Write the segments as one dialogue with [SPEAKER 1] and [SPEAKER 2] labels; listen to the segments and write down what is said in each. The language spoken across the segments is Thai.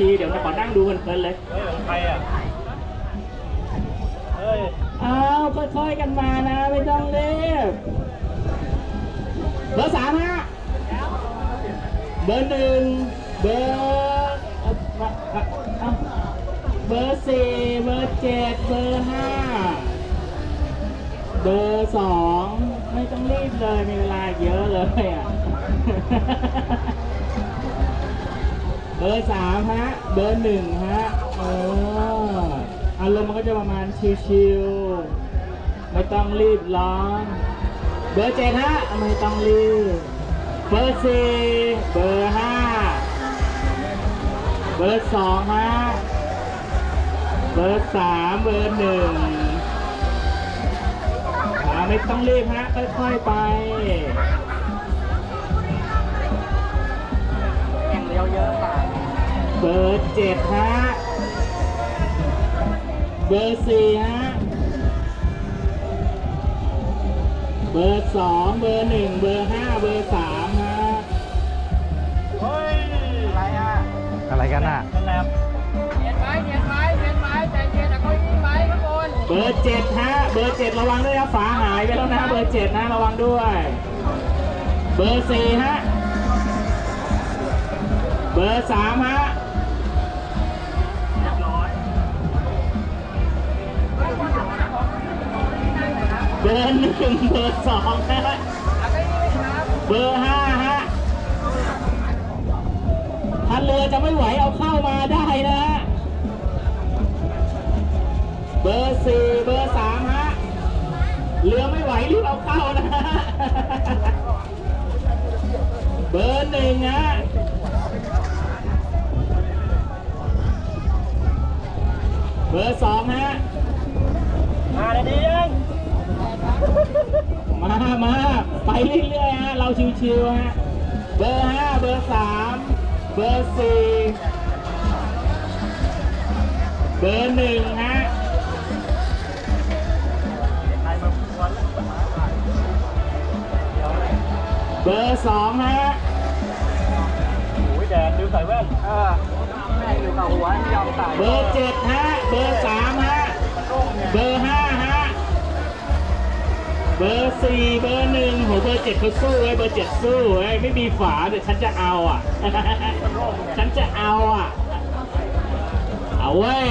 [SPEAKER 1] ทีเดี๋ยวเราขอนั่งดูกันเพลินๆเลย
[SPEAKER 2] เฮ้ยของใครอะเฮ้ย
[SPEAKER 1] เอาค่อยๆกันมานะ ไม่ต้องเรีบเบอร์สามฮะเบอร์หนึ่งเบอร์เอ่อเอ่อเอ่อเบอร์สี่เบอร์เจ็ดเบอร์ห้าเบอร์สองไม่ต้องรีบเลยมีเวลาเยอะเลยอะ เบอร์สามฮะ เบอร์หนึ่งฮะเอออารมณ์มันก็จะประมาณชิวๆไม่ต้องรีบร้อนเบอร์เจ็ดฮะ ไม่ต้องรีบ เบอร์สี่เบอร์ห้าเบอร์สองฮะ เบอร์สามเบอร์หนึ่งไม่ต้องรีบฮะ ค่อยๆไป
[SPEAKER 2] เบ
[SPEAKER 1] อร์เจ็ดฮะ เบอร์สี่ฮะ เบอร์สองเบอร์หนึ่งเบอร์ห้าเบอร์สามฮะ
[SPEAKER 2] เฮ้ย อะไรอะ
[SPEAKER 3] อะไรกันน่ะ
[SPEAKER 2] นั่นแหละ
[SPEAKER 4] เนียนไว้เนียนไว้เนียนไว้ใจเย็นอะเขายิงไว้ข้างบน
[SPEAKER 1] เบอร์เจ็ดฮะ เบอร์เจ็ดระวังด้วยนะฝาหายไปแล้วนะเบอร์เจ็ดนะระวังด้วย เบอร์สี่ฮะ เบอร์สามฮะ
[SPEAKER 2] เบอ
[SPEAKER 1] ร์หนึ่งเบอร์สองฮะเบอร์ห้าฮะถ้าเรือจะไม่ไหวเอาเข้ามาได้นะฮะเบอร์สี่เบอร์สามฮะเรือไม่ไหวรีบเอาเข้านะฮะเบอร์หนึ่งฮะเบอร์สองฮะ
[SPEAKER 2] มาได้ดียัง
[SPEAKER 1] มามาไปเรื่อยๆฮะเราชิวๆฮะเบอร์ห้าเบอร์สามเบอร์สี่เบอร์หนึ่งฮะ
[SPEAKER 2] ใครมาควนเดี๋ยวเลย
[SPEAKER 1] เบอร์สองฮะ
[SPEAKER 2] โอ้ยแดดดูใส่แว่นเออแม่งอยู่กับหัวไม่ยอมใส่
[SPEAKER 1] เบอร์เจ็ดฮะ เบอร์สามฮะ
[SPEAKER 2] มันโล่งเนี่ย
[SPEAKER 1] เบอร์ห้าฮะ เบอร์สี่เบอร์หนึ่งโหเบอร์เจ็ดเขาสู้เว้เบอร์เจ็ดสู้เว้ไม่มีฝาแต่ฉันจะเอาอะ ฉันจะเอาอะ เอาเว้ย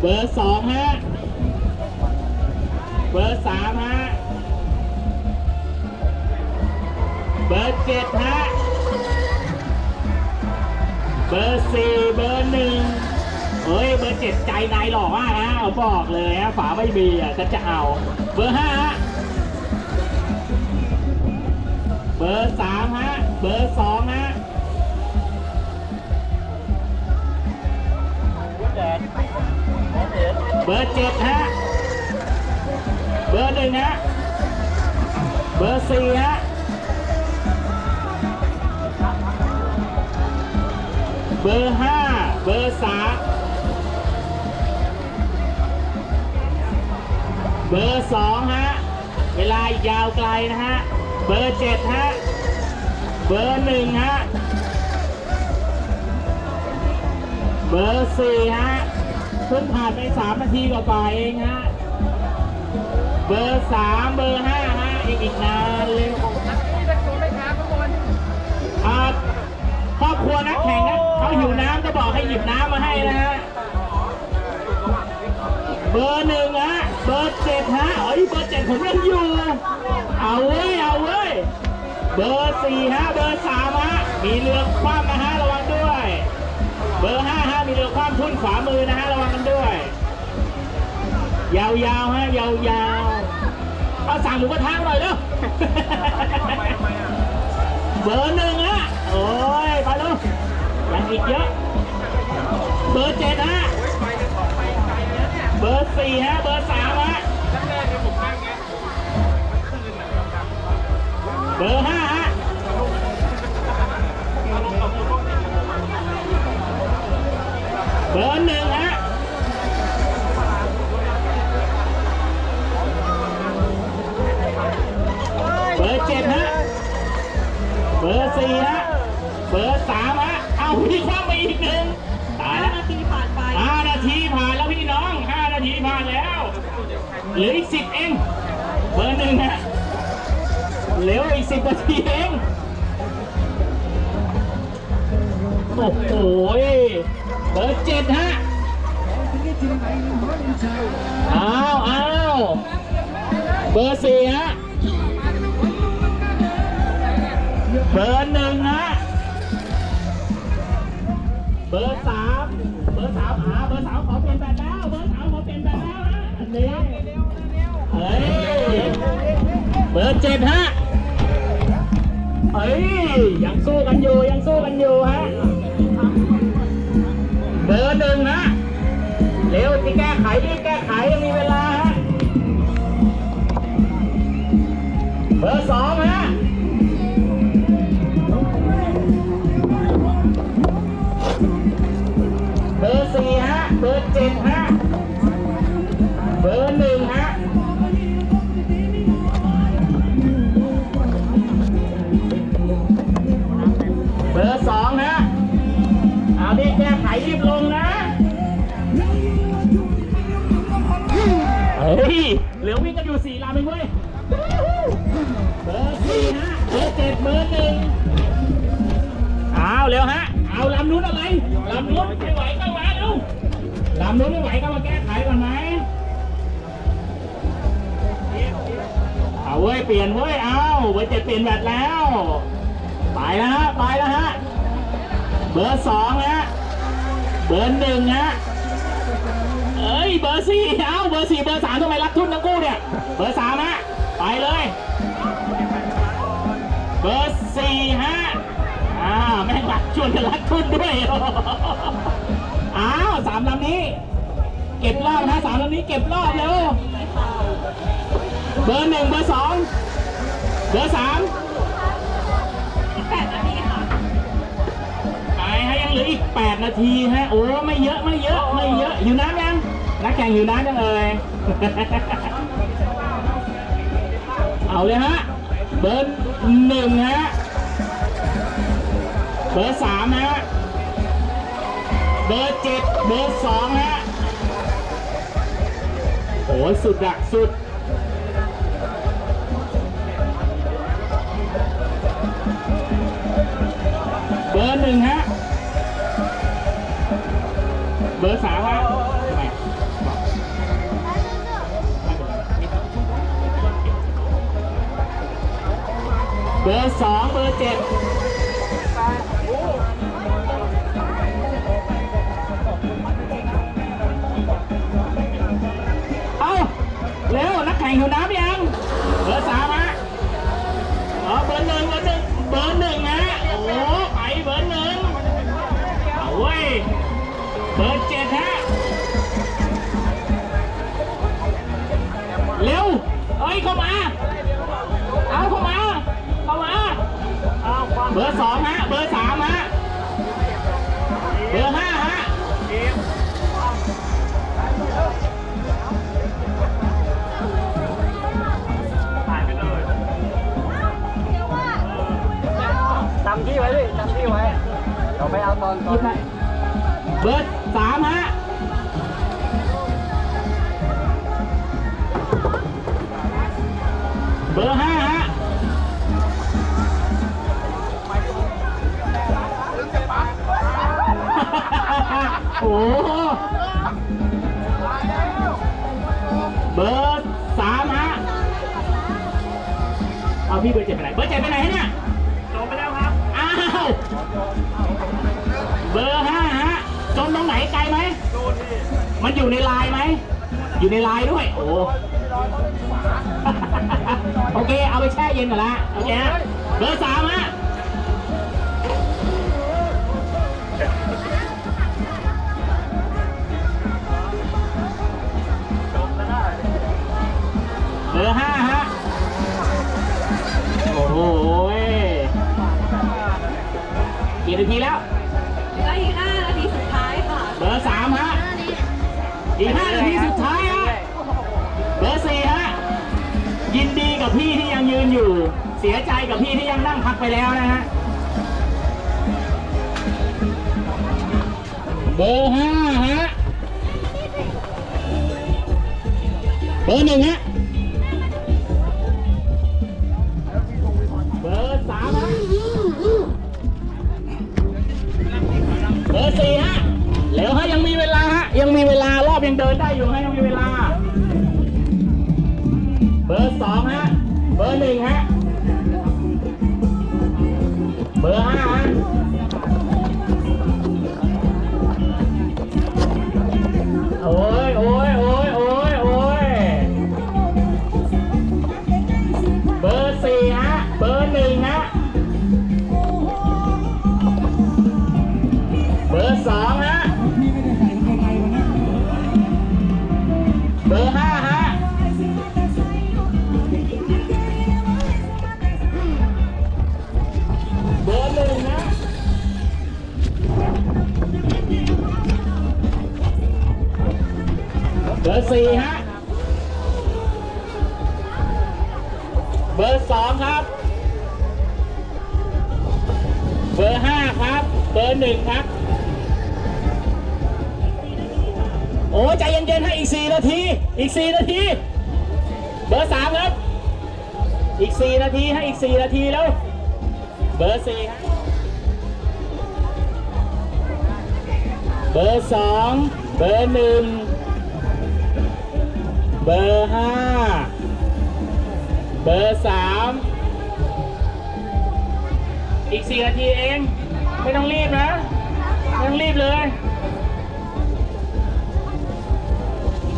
[SPEAKER 1] เบอร์สองฮะ เบอร์สามฮะ เบอร์เจ็ดฮะ เบอร์สี่เบอร์หนึ่ง เฮ้ยเบอร์เจ็ดใจนายหล่อมากนะเอาบอกเลยฮะฝาไม่มีอะฉันจะเอา เบอร์ห้าฮะเบอร์สามฮะเบอร์สองฮะ
[SPEAKER 2] เบ
[SPEAKER 1] อร์เจ็ดฮะเบอร์หนึ่งฮะเบอร์สี่ฮะเบอร์ห้าเบอร์สาม เบอร์สองฮะ เวลาอีกยาวไกลนะฮะ เบอร์เจ็ดฮะ เบอร์หนึ่งฮะ เบอร์สี่ฮะเพิ่งผ่านไปสามนาทีกว่าๆเองฮะ เบอร์สามเบอร์ห้าฮะ อีกอีกนานเลย
[SPEAKER 4] นี่เป็นตัวไม่ค้าข้างบน
[SPEAKER 1] อ่าครอบครัวนักแข่งนะเขาหิวน้ำก็บอกให้หยิบน้ำมาให้นะฮะ เบอร์หนึ่งฮะ เบอร์เจ็ดฮะเอ้ยเบอร์เจ็ดผมยังอยู่ เอาเว้ย เอาเว้ย เบอร์สี่ฮะ เบอร์สามฮะ มีเรือคว่ำนะฮะ ระวังด้วย เบอร์ห้าฮะ มีเรือคว่ำทุ่นขวามือนะฮะ ระวังกันด้วย ยาวๆฮะ ยาวๆ เอาสั่งหมูกระทะหน่อยเด้อเบอร์หนึ่งฮะ โอ้ย ไปลูกยังอีกเยอะ เบอร์เจ็ดฮะ เบอร์สี่ฮะ เบอร์สามฮะ เบอร์ห้า สิบนา
[SPEAKER 3] ที
[SPEAKER 1] เอง โอ้โหเบอร์เจ็ดฮะ อ้าวอ้าวเบอร์สี่ฮะ เบอร์หนึ่งฮะ เบอร์สามเบอร์สามหาเบอร์สามขอเปลี่ยนแบบแล้ว เบอร์สามขอเปลี่ยนแบบแล้วฮะอันนี้เฮ้ย เบอร์เจ็ดฮะ เฮ้ยยังสู้กันอยู่ยังสู้กันอยู่ฮะเบอร์หนึ่งฮะเร็วที่แก้ไขรีบแก้ไขยังมีเวลาฮะเบอร์สองฮะเบอร์สี่ฮะเบอร์เจ็ดฮะ เฮ้ย เหลือวิ่งกันอยู่สี่ลำเองเว้ย เบอร์สี่ฮะ เบอร์เจ็ดเบอร์หนึ่งเอาเร็วฮะ เอาลำนู้นอะไร ลำนู้นไม่ไหวก็มาเร็วลำนู้นไม่ไหวก็มาแก้ไขก่อนไหมเอาเว้ย เปลี่ยนเว้ย เอาเบอร์เจ็ดเปลี่ยนแบตแล้ว ไปแล้วฮะ ไปแล้วฮะ เบอร์สองฮะ เบอร์หนึ่งฮะ เอ้ยเบอร์สี่เอ้าเบอร์สี่เบอร์สามทำไมรักทุนทั้งคู่เนี่ย เบอร์สามฮะ ไปเลย เบอร์สี่ฮะ อ่าแม่งรักชวนกันรักทุนด้วย อ้าวสามลำนี้ เก็บรอบนะสามลำนี้เก็บรอบเร็วเบอร์หนึ่งเบอร์สองเบอร์สาม
[SPEAKER 3] แปดนาทีค่ะ
[SPEAKER 1] ไปให้ยังเหลืออีก 8 นาทีฮะ โอ้ ไม่เยอะ ไม่เยอะ ไม่เยอะ อยู่น้ำยัง นักแข่งอยู่น้ำยังเอ่ยเอาเลยฮะ เบอร์หนึ่งฮะ เบอร์สามฮะ เบอร์เจ็ดเบอร์สองฮะ โอ้ยสุดอะสุดเบอร์หนึ่งฮะ เบอร์สามฮะ เบอร์สองเบอร์เจ็ด เบอร์สามฮะเอาพี่เบอร์เจ็ดไปไหนเบอร์เจ็ดไปไหนฮะเนี่ยจบไปแล้วครับอ้าวเบอร์ห้าฮะจมตรงไหนไกลไหมมันอยู่ในไลน์ไหมอยู่ในไลน์ด้วย โอ้โอเค เอาไปแช่เย็นก่อนละโอเคฮะเบอร์สามฮะ กี่นาทีแล้ว
[SPEAKER 3] เหลืออีก5นาทีสุดท้ายค่ะ
[SPEAKER 1] เบอร์สามฮะ อีกห้านาทีสุดท้ายฮะ เบอร์สี่ฮะ ยินดีกับพี่ที่ยังยืนอยู่ เสียใจกับพี่ที่ยังนั่งพักไปแล้วนะฮะ เบอร์ห้าฮะ เบอร์หนึ่งฮะ ได้อยู่ฮะยังมีเวลา เบอร์สองฮะ เบอร์หนึ่งฮะ 4 นาที อีก 4 นาที เบอร์ 3 ครับ อีก 4 นาทีให้อีก 4 นาทีแล้ว เบอร์4ครับเบอร์ 2 เบอร์ 1 เบอร์ 5 เบอร์ 3 อีก 4 นาทีเอง ไม่ต้องรีบนะ ไม่ต้องรีบเลย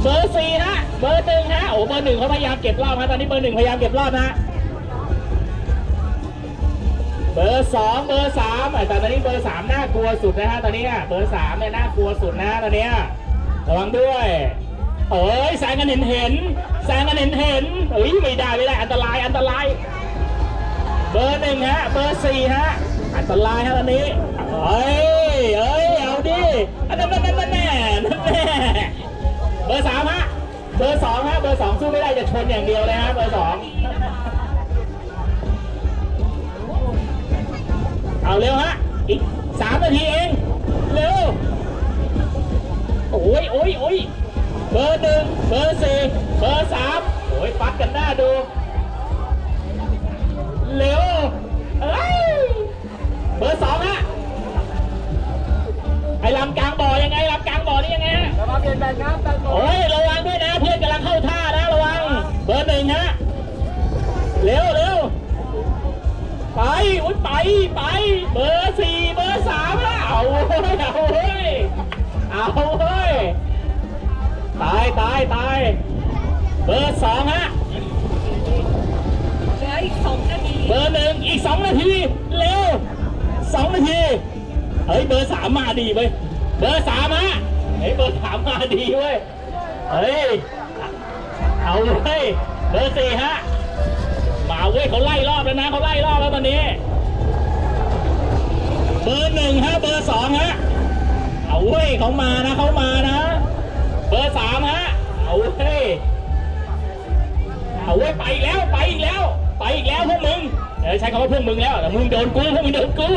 [SPEAKER 1] เบอร์สี่ฮะ เบอร์หนึ่งฮะ โอ้เบอร์หนึ่งเขาพยายามเก็บรอบฮะตอนนี้เบอร์หนึ่งพยายามเก็บรอบนะฮะเบอร์สองเบอร์สามแต่ตอนนี้เบอร์สามน่ากลัวสุดนะฮะตอนนี้เบอร์สามเนี่ยน่ากลัวสุดนะตอนนี้ระวังด้วยเอ้ยแซงกันเห็นเห็นแซงกันเห็นเห็นเอ้ยไม่ได้ไม่ได้อันตรายอันตราย เบอร์หนึ่งฮะ เบอร์สี่ฮะ อันตรายฮะตอนนี้เอ้ยเอ้ยเอาดิอันนั้นนั่นนั่นแน่นั่นแน่ เบอร์สามฮะ เบอร์สองฮะ เบอร์สองสู้ไม่ได้จะชนอย่างเดียวเลยฮะ เบอร์สองเอาเร็วฮะ อีกสามนาทีเอง เร็ว โอ้ยโอ้ยโอ้ยเบอร์หนึ่งเบอร์สี่เบอร์สามโอ้ยปัดกันหน้าดู เร็วเอ้ยเบอร์สองฮะ ไอ้ลำกลางบ่อยังไงลำกลาง บ่อนี่ยังไงฮะ
[SPEAKER 2] แล้วมาเปลี่ยนแบนครับตังโม
[SPEAKER 1] โอ้ยระวังด้วยนะเพื่อนกำลังเข้าท่านะระวังเบอร์หนึ่งฮะเร็วเร็วไปอุ้ยไปไป เบอร์สี่เบอร์สามฮะเอาเว้ยเอาเว้ยเอาเว้ยตายตายตายเบอร์สองฮะ
[SPEAKER 3] เหลืออีกสองนาที
[SPEAKER 1] เบอร์หนึ่งอีกสองนาทีเร็วสองนาทีเฮ้ยเบอร์สามมาดีเว้ยเบอร์สามฮะ เฮ้ยเบอร์สามมาดีเว้ย เฮ้ย เอาเว้ยเบอร์สี่ฮะ มาเว้ยเขาไล่รอบแล้วนะเขาไล่รอบแล้วตอนนี้ เบอร์หนึ่งฮะ เบอร์สองฮะ เอาเว้ยเขามานะเขามานะ เบอร์สามฮะ เอาเว้ย เอาเว้ยไปแล้วไปอีกแล้ว ไปอีกแล้วพวกมึงเออใช้คำว่าพวกมึงแล้วแต่มึงโดนกูพวกมึงโดนกู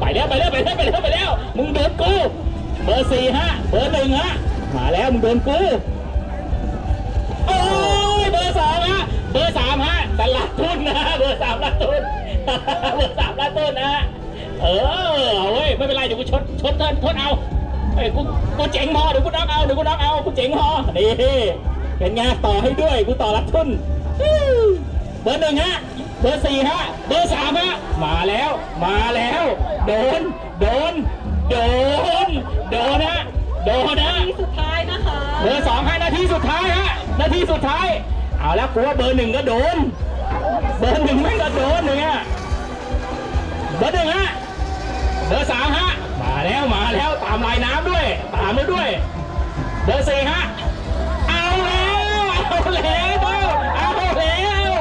[SPEAKER 1] ไปแล้วไปแล้วไปแล้วไปแล้วไปแล้ว มึงโดนกู เบอร์สี่ฮะ เบอร์หนึ่งฮะ มาแล้วมึงโดนกูโอ้ยเบอร์สองฮะ เบอร์สามฮะตลาดทุนนะเบอร์สามลาดทุน เบอร์สามลาดทุนนะเออเอาเว้ยไม่เป็นไรเดี๋ยวกูชดชดเทินทนเอาเอ้ยกูกูเจ๋งพอเดี๋ยวกูน็อกเอาเดี๋ยวกูน็อกเอากูเจ๋งพอนี่เป็นไงต่อให้ด้วยกูต่อรับทุนเบอร์หนึ่งฮะเบอร์สี่ฮะเบอร์สามฮะมาแล้ว มาแล้ว โดน โดน โดน โดนฮะ โดนฮะ
[SPEAKER 3] นาทีสุดท้ายนะคะ
[SPEAKER 1] เบอร์สองฮะนาทีสุดท้ายฮะ นาทีสุดท้าย เอาแล้วกูว่าเบอร์หนึ่งก็โดน เบอร์หนึ่งไม่งก็โดนหนึ่งฮะเบอร์หนึ่งฮะ เบอร์สามฮะ มาแล้วมาแล้วตามลายน้ำด้วย ตามแล้วด้วย เบอร์สี่ฮะ เอาแล้ว เอาแล้ว เอาแล้ว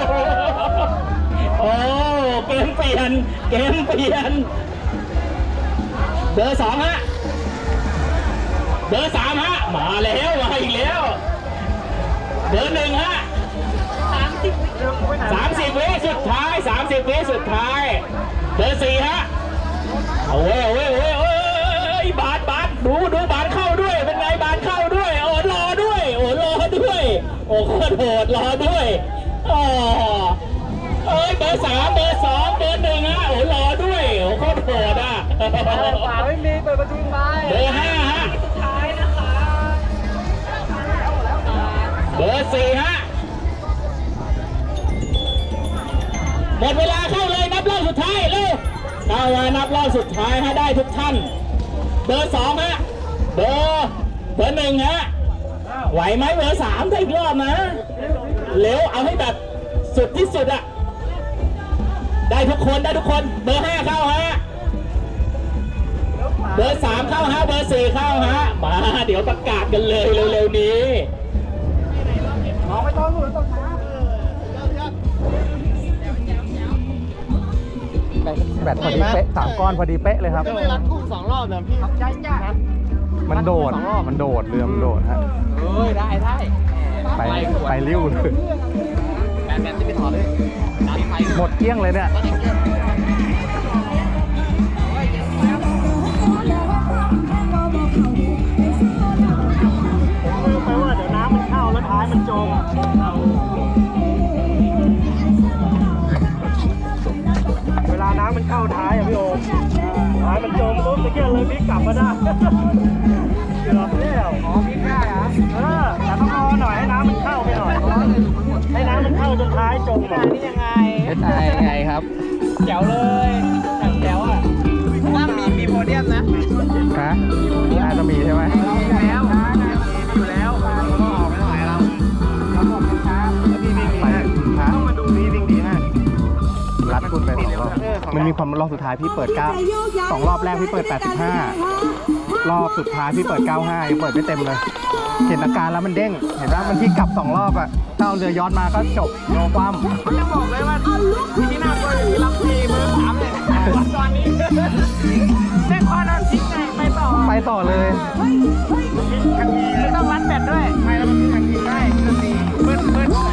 [SPEAKER 1] โอ้ เกมเปลี่ยน เกมเปลี่ยน เบอร์สองฮะ เบอร์สามฮะ มาแล้วมาอีกแล้ว เบอร์หนึ่งฮะ
[SPEAKER 3] สามสิบวิ
[SPEAKER 1] สุดท้ายสามสิบวิสุดท้าย เบอร์สี่ฮะเอาเว้ยเอาเว้ยเอ้ยเอ้ยบาทบาทดูดูบาทเข้าด้วย เป็นไงบาทเข้าด้วยโอ้รอด้วย โอ้รอด้วย โอ้โคตรโหดรอด้วยอ๋อเอ้ยเบอร์สามเบอร์สองเบอร์หนึ่งฮะโอ้รอด้วยโอ้โคตรโหด
[SPEAKER 2] ฝาไม่มีเปิดประตูไป
[SPEAKER 1] เบอร์ห้าฮะ
[SPEAKER 3] สุดท้ายนะคะ
[SPEAKER 1] เบอร์สี่ฮะหมดเวลาเข้าเลยนับรอบสุดท้ายเร็วเข้ามานับรอบสุดท้ายให้ได้ทุกท่าน เบอร์สองฮะเบอร์เบอร์หนึ่งฮะไหวไหมเบอร์สามได้อีกรอบนะเร็วเอาให้แบบสุดที่สุดอะได้ทุกคนได้ทุกคนเบอร์ห้าเข้าฮะ เบอร์สามเข้าฮะเบอร์สี่เข้าฮะมาเดี๋ยวประกาศกันเลยเร็วๆนี้
[SPEAKER 2] มองไม่ต้องหลุดต้องช้า
[SPEAKER 5] แบตพอดีเป๊ะสามก้อนพอดีเป๊ะเลยครับ
[SPEAKER 2] ไม่รัดทุ่งสองรอบนะพี่ใจจ้า
[SPEAKER 5] มันโดดมันโดดเรือมันโดดฮะ
[SPEAKER 2] เอ้ยได้ได้
[SPEAKER 5] ไปไปริ้วเลย
[SPEAKER 2] แบนแบนจะไปถอดเลยดันไฟ
[SPEAKER 5] หมดเกลี้ยงเลยเนี่ย
[SPEAKER 2] เข้าแล้วท้ายมันจมเวลาน้ำมันเข้าท้ายอะพี่โอมท้ายมันจมปุ๊บตะเกียบเลยพลิกกลับมาได้เกือบแล้วอ๋อพลิกได้เหรอเออแต่ต้องรอหน่อยให้น้ำมันเข้าไปหน่อยให้น้ำมันเข้าจนท้ายจมก่อนนี่ยังไง
[SPEAKER 5] เอสไอไงครับ
[SPEAKER 2] แจ๋วเลยแจ๋วอะว่ามีมีโพเดียมนะ
[SPEAKER 5] ฮะน่าจะมีใช่ไหม รัดคุณไปสองรอบ
[SPEAKER 2] เออของ
[SPEAKER 5] มันมีความรอบสุดท้ายพี่เปิด9สองรอบแรกพี่เปิด 85 รอบสุดท้ายพี่เปิด 95ยังเปิดไม่เต็มเลย เห็นอาการแล้วมันเด้ง เห็นว่ามันที่กลับสองรอบอะถ้าเอาเรือย้อนมาก็จบโนความ
[SPEAKER 2] เขาจะบอกเลยว่าที่น่ากลัวอยู่ที่ลำพีมือสามเลยตอนนี้เส้นคอนันทิ้งไงไปต่อ
[SPEAKER 5] ไปต่อเลย
[SPEAKER 2] ไม่ต้องรัดแบตด้วยใช่แล้วมันมีทันทีได้ทันทีเบิ้ลเบิ้ล